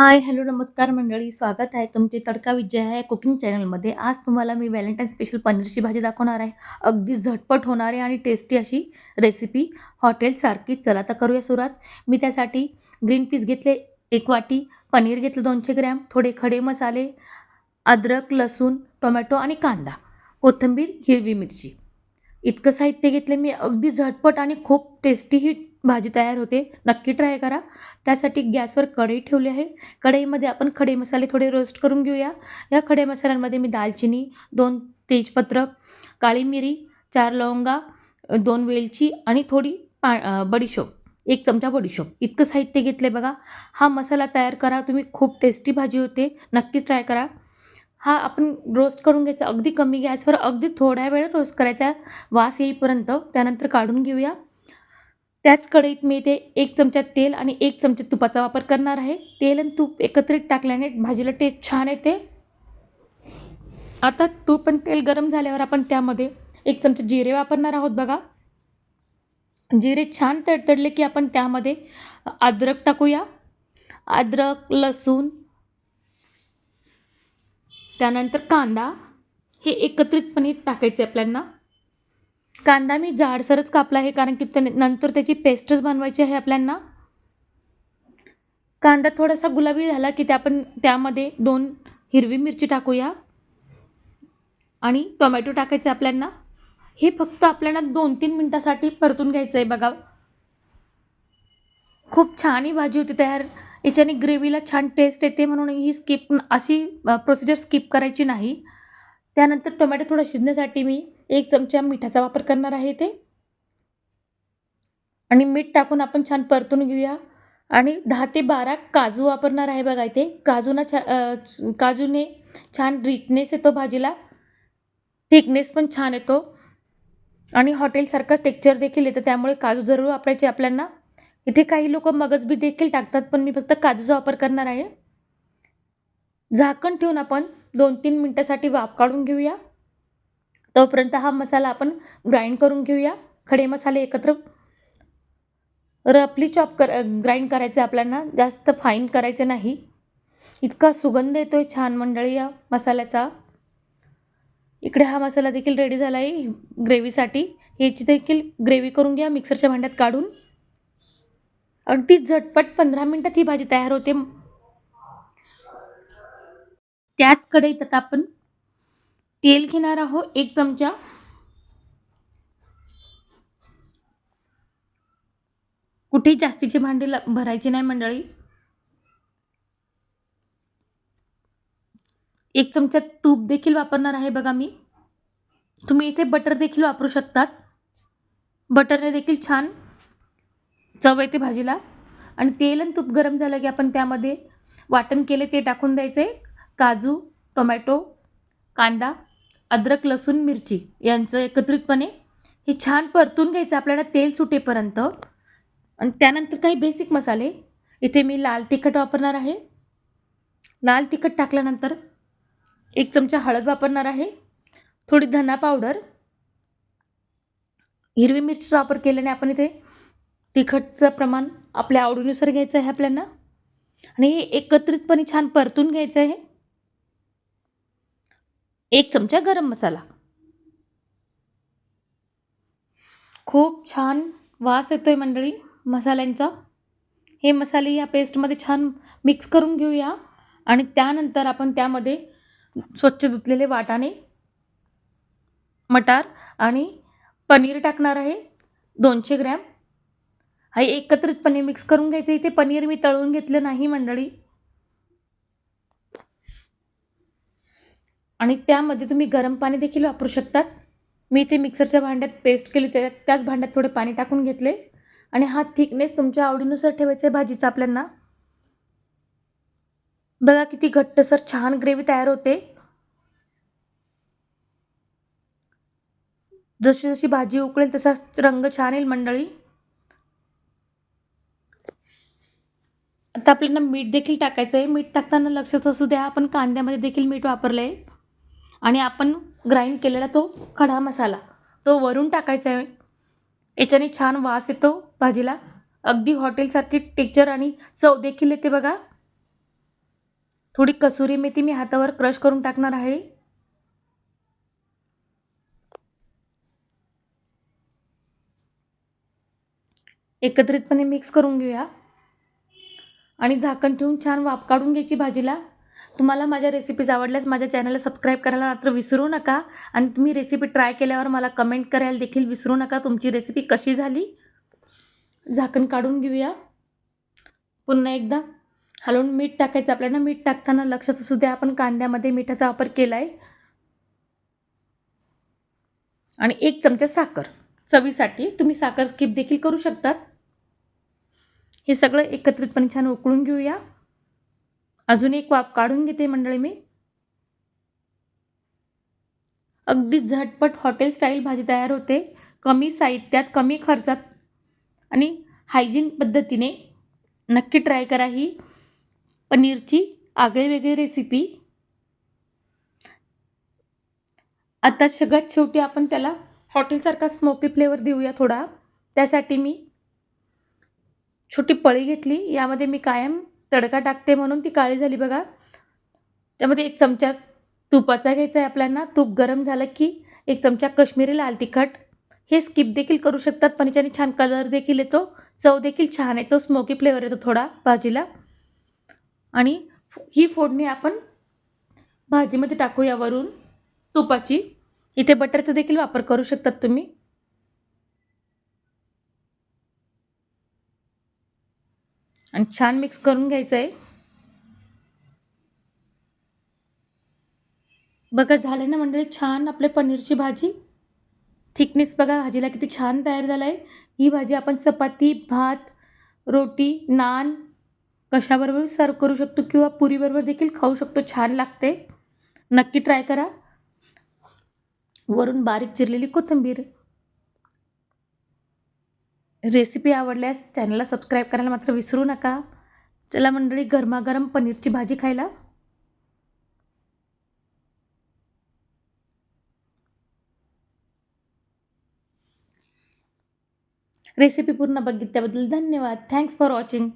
हाय, hello, नमस्कार मंडळी. स्वागत आहे तुमचे तडका विजय आहे कुकिंग चॅनलमध्ये. आज तुम्हाला मी व्हॅलेंटाईन स्पेशल पनीरची भाजी दाखवणार आहे. अगदी झटपट होणारी आणि टेस्टी अशी रेसिपी हॉटेलसारखी चला तर करूया सुरुवात. मी त्यासाठी ग्रीन पीस घेतले एक वाटी, पनीर घेतलं दोनशे ग्रॅम, थोडे खडे मसाले, अद्रक, लसूण, टोमॅटो आणि कांदा, कोथिंबीर, हिरवी मिरची. इतकं साहित्य घेतले मी. अगदी झटपट आणि खूप टेस्टी ही भाजी तयार होते. नक्की ट्राय करा. त्यासाठी गॅसवर कढई ठेवली आहे. कढईमध्ये आपण खडे मसाले थोडे रोस्ट करून घेऊया. या खडे मसाल्यांमध्ये मी दालचिनी, दोन तेजपत्र, काळी मिरी, चार लवंगा, दोन वेलची आणि थोडी पा बडीशोप, एक चमचा बडीशोप इतकं साहित्य घेतले बघा. हा मसाला तयार करा तुम्ही. खूप टेस्टी भाजी होते. नक्की ट्राय करा. हा आपण रोस्ट करून घ्यायचा अगदी कमी गॅसवर. अगदी थोड्या वेळ रोस्ट करायचा वास येईपर्यंत. त्यानंतर काढून घेऊया. त्याच कढईत मी इथे एक चमचा तेल आणि एक चमचा तुपाचा वापर करणार आहे. तेल आणि तूप एकत्रित टाकल्याने भाजीला टेस्ट छान येते. आता तूप आणि तेल गरम झाल्यावर आपण त्यामध्ये एक चमचा जिरे वापरणार आहोत बघा. जिरे छान तडतडले की आपण त्यामध्ये अद्रक टाकूया. अद्रक, लसूण त्यानंतर कांदा हे एकत्रितपणे टाकायचे आपल्यांना कांदा मी जाडसरच कापला आहे कारण की त्याने नंतर त्याची पेस्टच बनवायची आहे आपल्यांना कांदा थोडासा गुलाबी झाला की त्या आपण त्यामध्ये दोन हिरवी मिरची टाकूया आणि टोमॅटो टाकायचे आपल्यांना हे फक्त आपल्याला दोन तीन मिनटासाठी परतून घ्यायचं आहे बघा. खूप छान ही भाजी होती तयार. याच्याने ग्रेव्हीला छान टेस्ट येते म्हणून ही स्किप अशी प्रोसिजर स्किप करायची नाही. त्यानंतर टोमॅटो थोडं शिजण्यासाठी मी एक चमचा मिठाचा वापर करणार आहे इथे. आणि मीठ टाकून आपण छान परतून घेऊया आणि दहा ते 12 काजू वापरणार आहे बघा इथे. काजूना छा काजूने छान रिचनेस येतो भाजीला. थिकनेस पण छान येतो आणि हॉटेलसारखं टेक्चर देखील येतं. त्यामुळे काजू जरूर वापरायचे आपल्यांना इथे काही लोकं मगजबी देखील टाकतात, पण मी फक्त काजूचा वापर करणार आहे. झाकण ठेवून आपण दोन तीन मिनटासाठी वाफ काढून घेऊया. तोपर्यंत हा मसाला आपण ग्राइंड करून घेऊया. खडे मसाले एकत्र रफली चॉप कर ग्राइंड आहे आपल्याला. जास्त फाईन करायचं नाही. इतका सुगंध येतो आहे छान मंडळी या मसाल्याचा. इकडे हा मसाला देखील रेडी झाला आहे ग्रेव्हीसाठी. याची देखील ग्रेव्ही करून घ्या मिक्सरच्या भांड्यात काढून. अगदी झटपट पंधरा मिनटात ही भाजी तयार होते. त्याच कढईत आता आपण तेल घेणार आहोत एक चमचा. कुठेही जास्तीचे भांडी भरायची नाही मंडळी. एक चमचा तूप देखील वापरणार आहे बघा मी. तुम्ही इथे बटर देखील वापरू शकतात. बटरने देखील छान चव येते भाजीला आणि तेल आणि तूप गरम झालं की आपण त्यामध्ये वाटण केले ते टाकून द्यायचं आहे काजू, टोमॅटो, कांदा, अद्रक, लसूण, मिरची यांचं एकत्रितपणे हे छान परतून घ्यायचं आपल्याला तेल सुटेपर्यंत आणि त्यानंतर काही बेसिक मसाले. इथे मी लाल तिखट वापरणार आहे. लाल तिखट टाकल्यानंतर एक चमचा हळद वापरणार आहे. थोडी धना पावडर. हिरवी मिरचीचा वापर केल्याने आपण इथे तिखटचं प्रमाण आपल्या आवडीनुसार घ्यायचं आहे आपल्याला आणि हे एकत्रितपणे छान परतून घ्यायचं आहे. एक चमचा गरम मसाला. खूप छान वास येतोय मंडळी मसाल्यांचा. हे मसाले या पेस्टमध्ये छान मिक्स करून घेऊया आणि त्यानंतर आपण त्यामध्ये स्वच्छ धुतलेले वाटाणे, मटार आणि पनीर टाकणार आहे दोनशे ग्रॅम. हे एकत्रितपणे मिक्स करून घ्यायचं. इथे पनीर मी तळून घेतलं नाही मंडळी. आणि त्यामध्ये तुम्ही गरम पाणी देखील वापरू शकतात. मी इथे मिक्सरच्या भांड्यात पेस्ट केली त्या त्याच भांड्यात थोडे पाणी टाकून घेतले आणि हा थिकनेस तुमच्या आवडीनुसार ठेवायचा आहे भाजीचा आपल्यांना बघा किती घट्टसर छान ग्रेव्ही तयार होते. जशी जशी भाजी उकळेल तसा रंग छान येईल मंडळी. आता आपल्याला मीठ देखील टाकायचं आहे. मीठ टाकताना लक्षात असू द्या आपण कांद्यामध्ये देखील मीठ वापरलं आहे आणि आपण ग्राइंड केलेला तो खडा मसाला तो वरून टाकायचा आहे. याच्याने छान वास येतो भाजीला. अगदी हॉटेलसारखी टेक्चर आणि चव देखील येते बघा. थोडी कसुरी मेथी मी हातावर क्रश करून टाकणार आहे एकत्रितपणे मिक्स करून घेऊया आणि झाकण ठेवून छान वाफ काढून घ्यायची भाजीला तुम्हाला माझ्या रेसिपीज आवडल्यास माझ्या चॅनलला सबस्क्राईब करायला मात्र विसरू नका. आणि तुम्ही रेसिपी ट्राय केल्यावर मला कमेंट करायला देखील विसरू नका. तुमची रेसिपी कशी झाली? झाकण काढून घेऊया. पुन्हा एकदा. हलवून मीठ टाकायचं आपल्याला. मीठ टाकताना लक्षात असू द्या आपण कांद्यामध्ये मिठाचा वापर केला आहे आणि एक चमचा साखर. चवीसाठी तुम्ही साखर स्किप देखील करू शकतात. हे सगळं एकत्रितपणे छान उकळून घेऊया. अजून एक वाफ काढून घेते मंडळी मी. अगदी झटपट हॉटेल स्टाईल भाजी तयार होते. कमी साहित्यात कमी खर्चात आणि हायजीन पद्धतीने नक्की ट्राय करा ही पनीरची आगळीवेगळी रेसिपी. आता सगळ्यात शेवटी आपण त्याला हॉटेलसारखा स्मोकी फ्लेवर देऊया थोडा. त्यासाठी मी छोटी पळी घेतली. यामध्ये मी कायम तडका टाकते म्हणून ती काळी झाली बघा. त्यामध्ये एक चमचा तुपाचा घ्यायचा आहे आपल्याला. तूप गरम झालं की एक चमचा कश्मीरी लाल तिखट. हे स्किप देखील करू शकतात. पण याच्याने छान कलर देखील येतो. चव देखील छान येतो. स्मोकी फ्लेवर येतो थोडा भाजीला. आणि ही फोडणी आपण भाजीमध्ये टाकूया वरून तुपाची. इथे बटरचा देखील वापर करू शकतात तुम्ही. आणि छान मिक्स करून घ्यायचं आहे बघा झालं ना मंडळी छान आपले पनीरची भाजी. थिकनेस बघा भाजीला किती छान तयार झाला आहे ही भाजी आपण चपाती भात रोटी नान कशाबरोबर सर्व करू शकतो किंवा पुरीबरोबर देखील खाऊ शकतो छान लागते. नक्की ट्राय करा. वरून बारीक चिरलेली कोथिंबीर. रेसिपी आवडल्यास चॅनलला सबस्क्राईब करायला मात्र विसरू नका. चला मंडळी गरमागरम पनीरची भाजी खायला. रेसिपी पूर्ण बघितल्याबद्दल धन्यवाद. Thanks for watching